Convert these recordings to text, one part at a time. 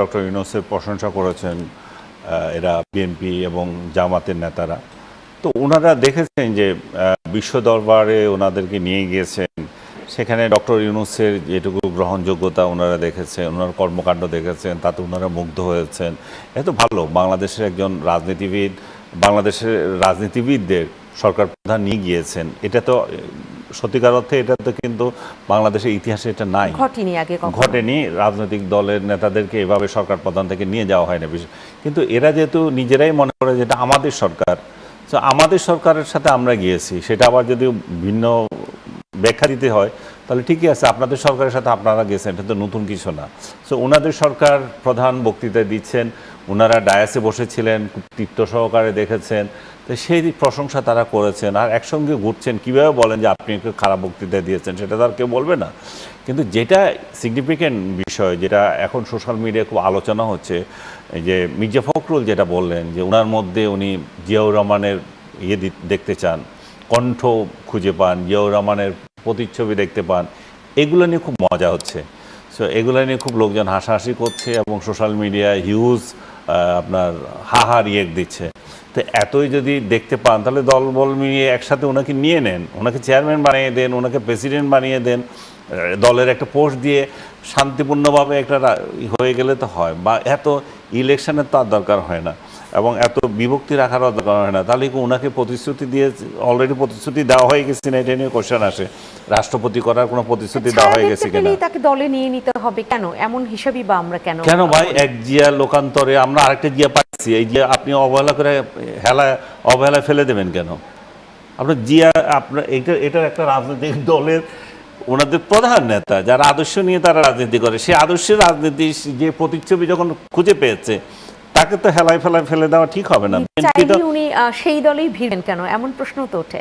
Doctor ইউনুসের প্রশংসা করেছেন এরা বিএনপি এবং জামাতের নেতারা। তো ওনারা দেখেছেন যে বিশ্ব দরবারে ওনাদেরকে নিয়ে গিয়েছেন। সেখানে ডক্টর ইউনুসের যেটুকু গ্রহণযোগ্যতা ওনারা দেখেছেন, ওনার কর্মকাণ্ড দেখেছেন, তাতে ওনারা মুগ্ধ হয়েছেন। এত ভালো, বাংলাদেশের একজন রাজনীতিবিদ, বাংলাদেশের রাজনীতিবিদদের সরকার প্রধান নিয়ে গিয়েছেন। এটা তো সত্যিকার অর্থে এটা তো কিন্তু বাংলাদেশের ইতিহাসে এটা নাই ঘটেনি আগে কখনো। ঘটেনি রাজনৈতিক দলের নেতাদেরকে এভাবে সরকার প্রধান থেকে নিয়ে যাওয়া হয় না বিশেষ- কিন্তু এরা যেহেতু নিজেরাই মনে করে যেটা আমাদের সরকার তো আমাদের সরকারের সাথে আমরা গিয়েছি সেটা আবার যদি ভিন্ন ব্যাখ্যা দিতে হয় তাহলে ঠিকই আছে, আপনাদের সরকারের সাথে আপনারা গেছেন, এটা তো নতুন কিছু না। সো ওনাদের সরকার প্রধান বক্তৃতা দিচ্ছেন, ওনারা ডায়াসে বসেছিলেন তৃপ্ত সহকারে দেখেছেন, তো সেই প্রশংসা তারা করেছেন। আর একসঙ্গে ঘুরছেন, কীভাবে বলেন যে আপনি একটু খারাপ বক্তৃতা দিয়েছেন, সেটা তো আর কেউ বলবে না। কিন্তু যেটা সিগনিফিক্যান্ট বিষয়, যেটা এখন সোশ্যাল মিডিয়ায় খুব আলোচনা হচ্ছে যে মির্জা ফখরুল যেটা বললেন, যে ওনার মধ্যে উনি জিয়াউর রহমানের ইয়ে দেখতে চান, কণ্ঠ খুঁজে পান, জিয়াউর রহমানের প্রতিচ্ছবি দেখতে পান। এগুলো নিয়ে খুব মজা হচ্ছে। সো এগুলো নিয়ে খুব লোকজন হাসাহাসি করছে এবং সোশ্যাল মিডিয়ায় হিউজ আপনার হাহা রিয়েক্ট দিচ্ছে। তো এতই যদি দেখতে পান, তাহলে দল বল মিলিয়ে একসাথে ওনাকে নিয়ে নেন। ওনাকে চেয়ারম্যান বানিয়ে দেন, ওনাকে প্রেসিডেন্ট বানিয়ে দেন দলের একটা পোস্ট দিয়ে শান্তিপূর্ণভাবে একটা হয়ে গেলে তো হয়। বা এত ইলেকশনের তো আর দরকার হয় না। এবং এত বিভক্তি রাখার দরকার হয় না। তাহলে কি ওনাকে প্রতিশ্রুতি দিয়ে অলরেডি প্রতিশ্রুতি দেওয়া হয়ে গেছে না এটা নিয়ে কোশ্চেন আসে। রাষ্ট্রপতি করার কোনো প্রতিশ্রুতি দেওয়া হয়ে গেছে কিনা? তাকে দলে নিয়ে নিতে হবে কেন? এমন হিসাবই বা আমরা কেন কেন ভাই? এক জিয়া লোকান্তরে আমরা আরেকটা জিয়া পাচ্ছি এই যে আপনি অবহেলা করে হেলা অবহেলা ফেলে দেবেন কেন? আপনার জিয়া আপনার এটা এটার একটা রাজনৈতিক দলের ওনাদের প্রধান নেতা যারা আদর্শ নিয়ে তারা রাজনীতি করে। সেই আদর্শের রাজনীতি যে প্রতিচ্ছবি যখন খুঁজে পেয়েছে তাকে তো হেলায় ফেলায় ফেলে দেওয়া ঠিক হবে না। উনি সেই দলেই ভিড়বেন কেন? এমন প্রশ্ন তো ওঠে।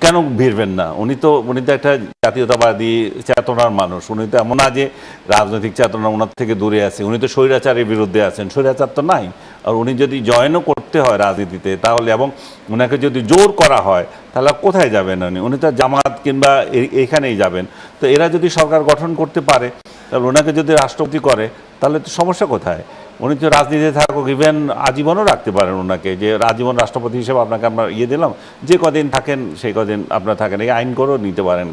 কেন ভিড়বেন না? উনি তো উনি তো একটা জাতীয়তাবাদী চেতনার মানুষ। উনি তো এমন না যে রাজনৈতিক চেতনা ওনার থেকে দূরে আছে। উনি তো স্বৈরাচারের বিরুদ্ধে আছেন। স্বৈরাচার তো নাই। আর উনি যদি জয়েনও করতে হয় রাজনীতিতে তাহলে এবং ওনাকে যদি জোর করা হয় তাহলে কোথায় যাবেন উনি? উনি তো জামাত কিংবা এ- এখানেই যাবেন। তো এরা যদি সরকার গঠন করতে পারে তাহলে ওনাকে যদি রাষ্ট্রপতি করে তাহলে তো সমস্যা কোথায়? উনি তো রাজনীতিতে থাকুক ইভেন আজীবনও রাখতে পারেন ওনাকে যে আজীবন রাষ্ট্রপতি হিসেবে আপনাকে আমরা ইয়ে দিলাম যে কদিন থাকেন সেই কদিন আপনার থাকেন এই আইন করেও নিতে পারেন।